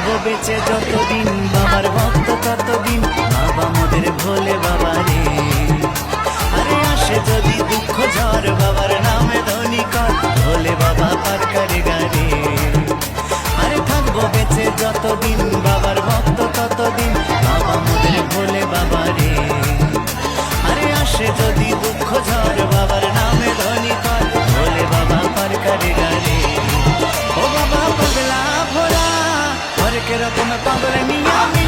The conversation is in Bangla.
থাকব বেঁচে যতদিন, বাবার ভক্ত ততদিন। বাবা মোদের ভোলে বাবা রে। আরে আসে যদি দুঃখ ঝড়, বাবার নামে ধনী কর, ভোলে বাবা পার করে গারে আরে থাকব বেঁচে যতদিন நிக்கிற பொண்ணு தொந்தரை நீ